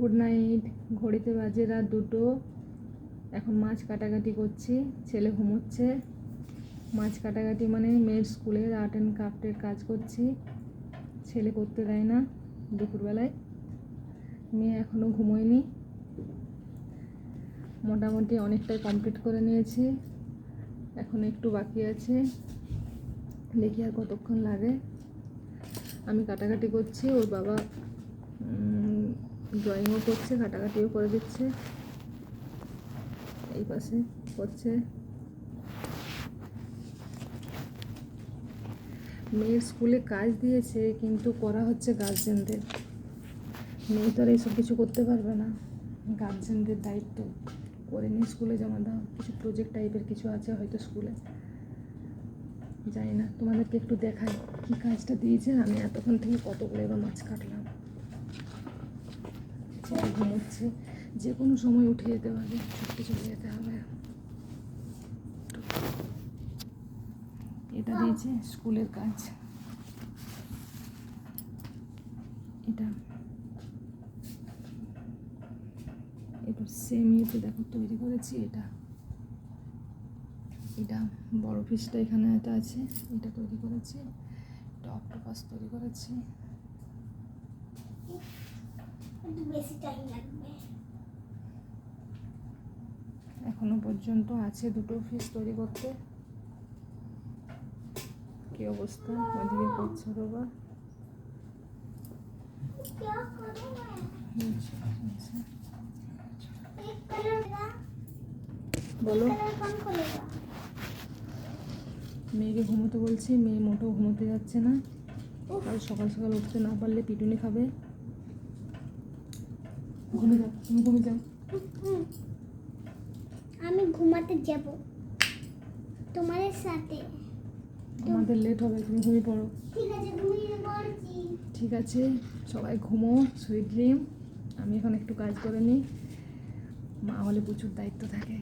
Good night. ঘড়িতে বাজে রাত দুটো। এখন মাছ কাটাকাটি করছি, ছেলে ঘুমোচ্ছে। মাছ কাটাকাটি মানে মেয়ের স্কুলের আর্ট অ্যান্ড ক্রাফটের কাজ করছি। ছেলে করতে দেয় না দুপুরবেলায়। মেয়ে এখনও ঘুমোয়নি। মোটামুটি অনেকটাই কমপ্লিট করে নিয়েছি। এখন একটু বাকি আছে। দেখি আর কতক্ষণ লাগে। আমি কাটাকাটি করছি, ওর বাবা ড্রয়িংও করছে কাটাকাটিও করে দিচ্ছে। এই পাশে করছে। মেয়ের স্কুলে কাজ দিয়েছে, কিন্তু করা হচ্ছে গার্জেনদের মেয়ে তো আর এইসব কিছু করতে পারবে না। গার্জেনদের দায়িত্ব। করে নিয়ে স্কুলে জমা দাও। কিছু প্রজেক্ট টাইপের কিছু আছে হয়তো স্কুলে। জানি না, তোমাদেরকে একটু দেখাই কি কাজটা দিয়েছে। আমি এতক্ষণ থেকে কতগুলো এবার মাছ কাটলাম। ছেলে ঘুমোচ্ছে যে কোনো সময় উঠে যেতে পারবে ছুটতে চলে যেতে হবে। এটা দিয়েছে স্কুলের কাজ। এটা। এটা সেম ইয়েতে দেখো, তৈরি করেছি এটা। এটা বড় পিসটা এখানে একটা আছে, এটা তৈরি করেছি, এটা অক্টোপাস তৈরি করেছি একটু এখনও পর্যন্ত আছে দুটো ফিস তৈরি করতে। কি অবস্থা? মাঝে করছে বাবা? বলো। মেয়েকে ঘুমোতে বলছি মেয়ে মোটেও ঘুমোতে যাচ্ছে না। আর সকাল সকাল উঠতে না পারলে পিটুনি খাবে। ঘুমে যাও তুমি ঘুমে যাও। আমি ঘুমাতে যাব। তোমাদের সাথে। তোমাদের লেট হবে তুমি ঘুমিয়ে পড়ো। ঠিক আছে ঘুমিয়ে পড়ছি। ঠিক আছে সবাই ঘুমো সুইট ড্রিম আমি এখন একটু কাজ করে নিই। মা হলে প্রচুর দায়িত্ব থাকে।